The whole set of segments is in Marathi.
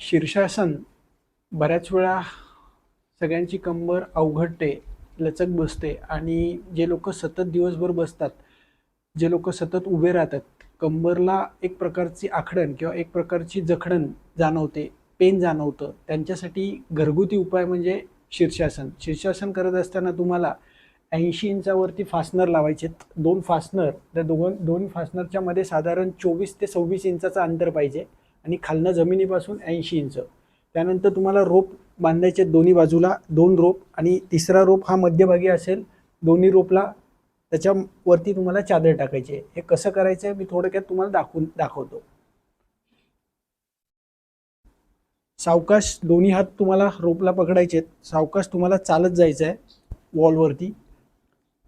शीर्षासन बऱ्याच वेळा सगळ्यांची कंबर अवघडते लचक बसते आणि जे लोक सतत दिवसभर बसतात जे लोक सतत उभे राहतात कंबरला एक प्रकारची आखडण किंवा एक प्रकारची जखडण जाणवते पेन जाणवतं. त्यांच्यासाठी घरगुती उपाय म्हणजे शीर्षासन. शीर्षासन करत असताना तुम्हाला ऐंशी इंचावरती फासनर लावायचे दोन फासनर त्या दोघं दोन फासनरच्या मध्ये साधारण चोवीस ते सव्वीस इंचाचं अंतर पाहिजे. आणि खालनं जमिनीपासून ऐंशी इंच. त्यानंतर तुम्हाला रोप बांधायचे दोन्ही बाजूला दोन रोप आणि तिसरा रोप हा मध्यभागी असेल दोन्ही रोपला त्याच्यावरती तुम्हाला चादर टाकायची आहे. हे कसं करायचं आहे मी थोडक्यात तुम्हाला दाखवून दाखवतो. सावकाश दोन्ही हात तुम्हाला रोपला पकडायचे आहेत. सावकाश तुम्हाला चालत जायचं आहे वॉलवरती.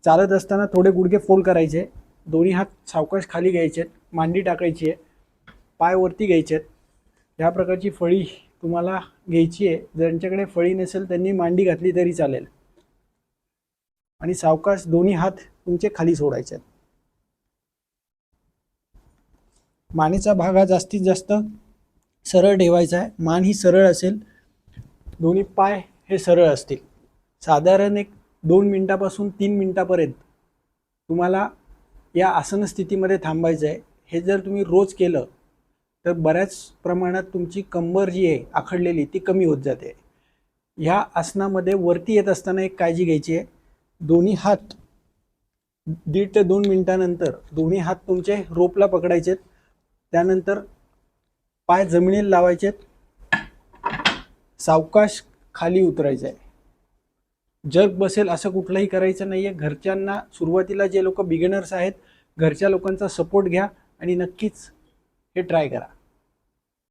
चालत असताना थोडे गुडघे फोल्ड करायचे. दोन्ही हात सावकाश खाली घ्यायचे आहेत. मांडी टाकायची आहे. पाय वरती घ्यायचे आहेत. ह्या प्रकारची फळी तुम्हाला घ्यायची आहे. ज्यांच्याकडे फळी नसेल त्यांनी मांडी घातली तरी चालेल. आणि सावकाश दोन्ही हात तुमचे खाली सोडायचे आहेत. मानेचा भाग हा जास्तीत जास्त सरळ ठेवायचा आहे. मान ही सरळ असेल दोन्ही पाय हे सरळ असतील. साधारण एक दोन मिनटापासून तीन मिनटापर्यंत तुम्हाला या आसन स्थितीमध्ये थांबायचं आहे. हे जर तुम्ही रोज केलं तर बऱ्याच प्रमाणात तुमची कंबर जी आहे आखडलेली ती कमी होत जाते. ह्या आसनामध्ये वरती येत असताना एक काळजी घ्यायची आहे. दोन्ही हात दीड ते दोन मिनिटानंतर दोन्ही हात तुमचे रोपला पकडायचेत. त्यानंतर पाय जमिनीला लावायचेत. सावकाश खाली उतरायचं आहे. जग बसेल असं कुठलंही करायचं नाही आहे घरच्यांना सुरुवातीला जे लोक बिगिनर्स आहेत घरच्या लोकांचा सपोर्ट घ्या आणि नक्कीच हे ट्राय करा.